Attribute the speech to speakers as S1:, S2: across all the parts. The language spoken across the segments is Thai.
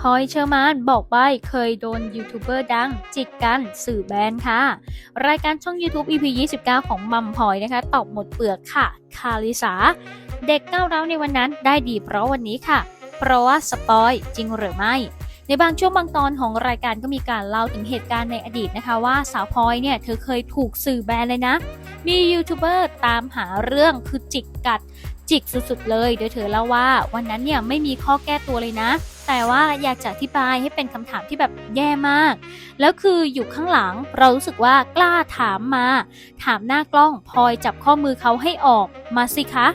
S1: พลอยเชอร์มานบอกใบเคยโดนยูทูบเบอร์ดัง จิกกันสื่อแบนค่ะ รายการช่อง YouTube EP 29 ของมัมพลอยนะคะ ตอบหมดเปลือกค่ะ คาริสา เด็กก้าวร้าวในวันนั้นได้ดีเพราะวันนี้ค่ะ เพราะว่าสปอยจริงหรือไม่ในบางช่วงบางตอนของรายการก็มีการเล่าถึงเหตุการณ์ในอดีตนะคะว่าสาวพลอยเนี่ยเธอเคยถูกสื่อแบนเลยนะ มียูทูบเบอร์ตามหาเรื่องคือจิกกัดจิกสุดๆเลย โดยเธอเล่าว่าวันนั้นเนี่ยไม่มีข้อแก้ตัวเลยนะ แต่ว่าอยากจะอธิบายให้เป็นคำถามที่แบบแย่มาก แล้วคืออยู่ข้างหลังเรารู้สึกว่ากล้าถามมา ถามหน้ากล้องพลอยจับข้อมือเขาให้ออกมาสิคะ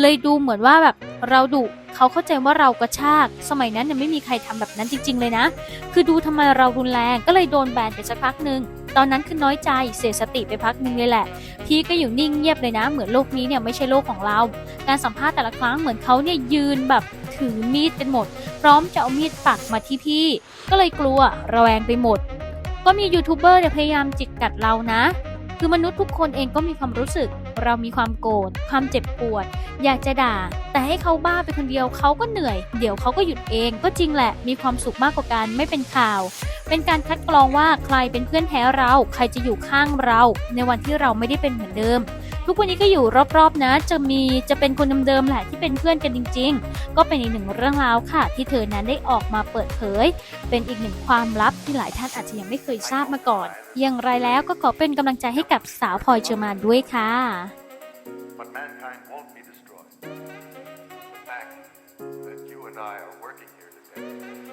S1: เลยดูเหมือนว่าแบบเราดุเขาเข้าใจว่าเรากระชาก สมัยนั้นเนี่ยไม่มีใครทำแบบนั้นจริง ๆ เลยนะ คือดูทำไมเรารุนแรงก็เลยโดนแบนไปสักพักหนึ่งตอนนั้นคือน้อยใจเสียสติไปพักหนึ่งเลยแหละ พี่ก็อยู่นิ่งเงียบเลยนะ เหมือนโลกนี้เนี่ยไม่ใช่โลกของเรา การสัมภาษณ์แต่ละครั้งเหมือนเขาเนี่ยยืนแบบ ถือมีดกันหมด พร้อมจะเอามีดปักมาที่พี่ ก็เลยกลัวระแวงไปหมด ก็มียูทูบเบอร์เนี่ยพยายามจิกกัดเรานะ คือมนุษย์ทุกคนเองก็มีความรู้สึก เรามีความโกรธความเจ็บปวด อยากจะด่า แต่ให้เขาบ้าไปคนเดียวเขาก็เหนื่อย เดี๋ยวเขาก็หยุดเองก็จริงแหละ มีความสุขมากกว่าการไม่เป็นข่าว เป็นการคัดกรองว่าใครเป็นเพื่อนแท้เรา ใครจะอยู่ข้างเรา ในวันที่เราไม่ได้เป็นเหมือนเดิม ทุกวันนี้ก็อยู่รอบๆนะ จะมีจะเป็นคนเดิมๆแหละที่เป็นเพื่อนกันจริง ๆ ก็เป็นอีกหนึ่งเรื่องราวค่ะ ที่เธอนั้นได้ออกมาเปิดเผย เป็นอีกหนึ่งความลับที่หลายท่านอาจจะยังไม่เคยทราบมาก่อน อย่างไรแล้วก็ขอเป็นกำลังใจให้กับสาวพลอยเชอร์มานด้วยค่ะ
S2: But mankind won't be destroyed. The fact that you and I are working here today